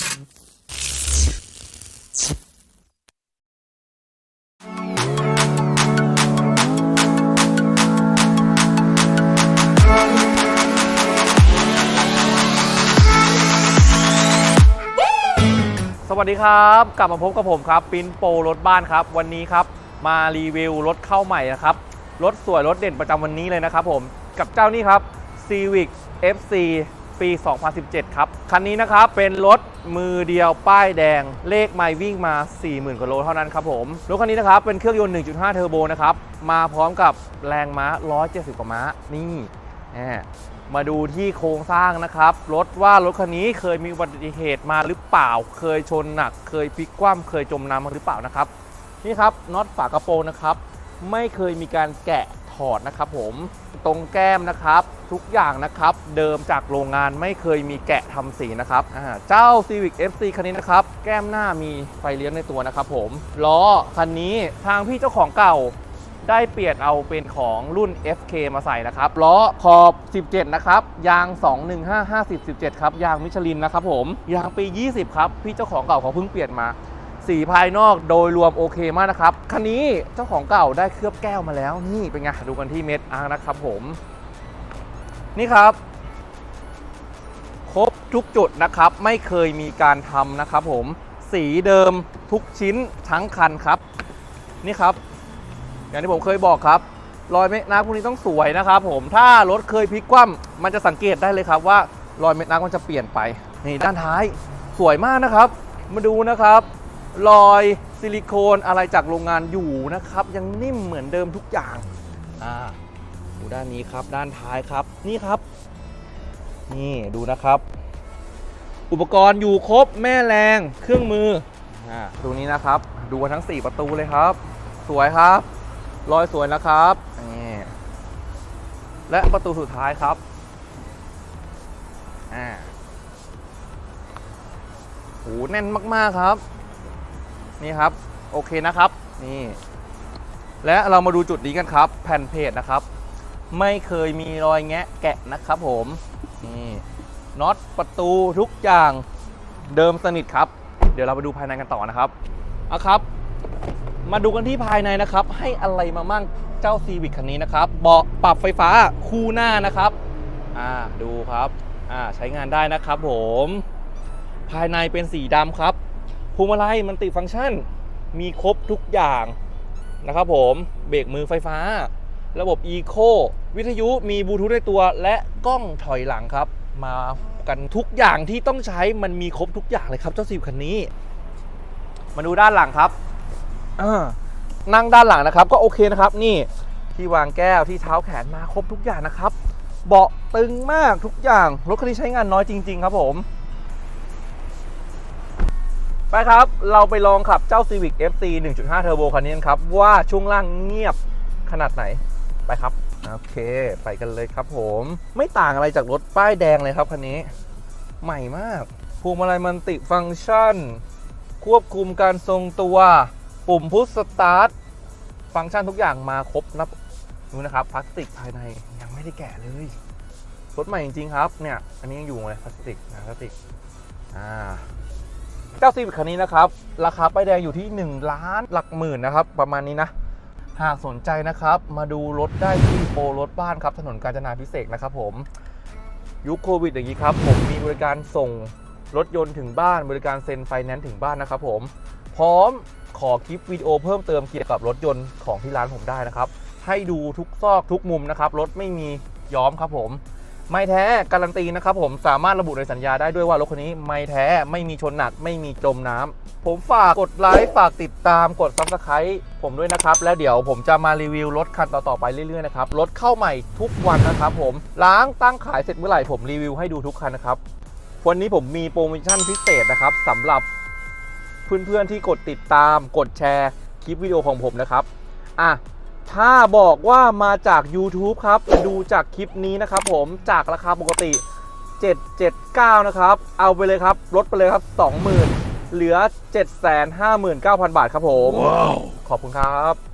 สวัสดีครับ กลับมาพบกับผมครับปินโปรถบ้านครับ วันนี้ครับมารีวิวรถเข้าใหม่นะครับรถสวยรถเด่นประจำวันนี้เลยนะครับผมกับเจ้านี่ครับ Civic FC ปี 2017 ครับ คันนี้นะครับ เป็นรถมือเดียวป้ายแดง เลขไม่วิ่งมา 40,000กว่าโลเท่านั้นครับผม รถคันนี้นะครับ เป็นเครื่องยนต์ 1.5 เทอร์โบนะครับ มาพร้อมกับแรงม้า 170 กว่าม้า นี่มาดูที่โครงสร้างนะครับ รถว่ารถคันนี้เคยมีอุบัติเหตุมาหรือเปล่า เคยชนหนัก เคยพลิกคว่ำเคยจมน้ำมาหรือเปล่านะครับ นี่ครับน็อตฝากระโปรงนะครับ ไม่เคยมีการแกะ ถอดนะครับผมตรงแก้มนะครับ ทุกอย่างนะครับ เดิมจากโรงงานไม่เคยมีแกะทำสีนะครับเจ้า Civic FC คันนี้นะครับ แก้มหน้ามีไฟเลี้ยงในตัวนะครับผมล้อคันนี้ทางพี่เจ้าของเก่าได้เปลี่ยนเอาเป็นของรุ่น FK มาใส่นะครับล้อขอบ 17 นะครับ ยาง 215 50 17 ครับ ยางมิชลินนะครับผม ยางปี 20 ครับ พี่เจ้าของเก่าเขาเพิ่งเปลี่ยนมา สีภายนอกโดยรวมโอเคมากนะครับ คันนี้เจ้าของเก่าได้เคลือบแก้วมาแล้ว นี่เป็นไงดูกันที่เม็ดอาร์นะครับผม นี่ครับ ครบทุกจุดนะครับ ไม่เคยมีการทำนะครับผม สีเดิมทุกชิ้นทั้งคันครับ นี่ครับ อย่างที่ผมเคยบอกครับ รอยเม็ดน้ำพวกนี้ต้องสวยนะครับผม ถ้ารถเคยพลิกคว่ำมันจะสังเกตได้เลยครับว่ารอยเม็ดน้ำมันจะเปลี่ยนไป นี่ด้านท้ายสวยมากนะครับ มาดูนะครับ รอยซิลิโคนอะไรจากโรงงานอยู่นะครับ ยังนิ่มเหมือนเดิมทุกอย่างอ่าดูด้านนี้ครับด้านท้ายครับนี่ครับ นี่ดูนะครับ อุปกรณ์อยู่ครบแม่แรงเครื่องมืออ่าดูนี้นะครับ ดูกันทั้ง 4 ประตูเลยครับ สวยครับ รอยสวยนะครับนี่และประตูสุดท้ายครับอ่าโหแน่นมาก ๆ ครับ นี่ครับโอเคนะครับนี่และเรามาดูจุดนี้กันครับ แผ่นเพจนะครับ ไม่เคยมีรอยแงะแกะนะครับผมนี่น็อตประตูทุกอย่างเดิมสนิทครับ เดี๋ยวเราไปดูภายในกันต่อนะครับเอาครับ มาดูกันที่ภายในนะครับ ให้อะไรมามั่งเจ้าซีวิ c คันนี้นะครับเบาะปรับไฟฟ้าคู่หน้านะครับอ่าดูครับอ่าใช้งานได้นะครับผม ภายในเป็นสีดำครับ พวงมาลัยมันติฟังก์ชัน มีครบทุกอย่างนะครับผมเบรกมือไฟฟ้า ระบบ Eco วิทยุมีบลูทูธในตัวและกล้องถอยหลังครับ มากันทุกอย่างที่ต้องใช้มันมีครบทุกอย่างเลยครับเจ้าซีวิ c คันนี้ มาดูด้านหลังครับนั่งด้านหลังนะครับ ก็โอเคนะครับนี่ที่วางแก้วที่เท้าแขนมาครบทุกอย่างนะครับ เบาะตึงมากทุกอย่างรถคันนี้ใช้งานน้อยจริง ๆ ครับผม ไปครับ เราไปลองขับเจ้า Civic FC 1.5 Turbo คันนี้นครับ ว่าช่วงล่างเงียบขนาดไหนไปครับ โอเค ไปกันเลยครับผม ไม่ต่างอะไรจากรถป้ายแดงเลยครับคันนี้ ใหม่มากพวงมาลัยมันติฟังก์ชัน ควบคุมการทรงตัว ปุ่มพุชสตาร์ท ฟังก์ชันทุกอย่างมาครบนะดูนะครับพลาสติกภายในยังไม่ได้แกะเลยรถใหม่จริงๆครับเนี่ย อันนี้ยังอยู่เลยพลาสติกนะพลาสติกอ่า เจ้าซีวิคคันนี้นะครับ ราคาป้ายแดงอยู่ที่ 1 ล้านหลักหมื่นนะครับ ประมาณนี้นะ หากสนใจนะครับ มาดูรถได้ที่โปรรถบ้านครับ ถนนกาญจนาพิเศษกนะครับผม ยุคโควิดอย่างนี้ครับ ผมมีบริการส่งรถยนต์ถึงบ้าน บริการเซ็นไฟแนนซ์ถึงบ้านนะครับผม พร้อมขอคลิปวิดีโอเพิ่มเติมเกี่ยวกับรถยนต์ของที่ร้านผมได้นะครับ ให้ดูทุกซอกทุกมุมนะครับ รถไม่มีย้อมครับผม ไม่แท้การันตีนะครับผมสามารถระบุในสัญญาได้ด้วยว่ารถคันนี้ไม่แท้ไม่มีชนหนัก ไม่มีจมน้ำผมฝากกดไลค์ฝากติดตามกดซับสไครต์ผมด้วยนะครับ แล้วเดี๋ยวผมจะมารีวิวรถคันต่อๆไปเรื่อยๆนะครับรถเข้าใหม่ทุกวันนะครับผมล้างตั้งขายเสร็จเมื่อไหร่ผมรีวิวให้ดูทุกคันนะครับวันนี้ผมมีโปรโมชั่นพิเศษนะครับสำหรับเพื่อนๆที่กดติดตามกดแชร์คลิปวิดีโอของผมนะครับอะ ถ้าบอกว่ามาจาก YouTube ครับ ดูจากคลิปนี้นะครับผมจากราคาปกติ 779 นะครับ เอาไปเลยครับ ลดไปเลยครับ 20,000 เหลือ 759,000 บาทครับผมขอบคุณครับ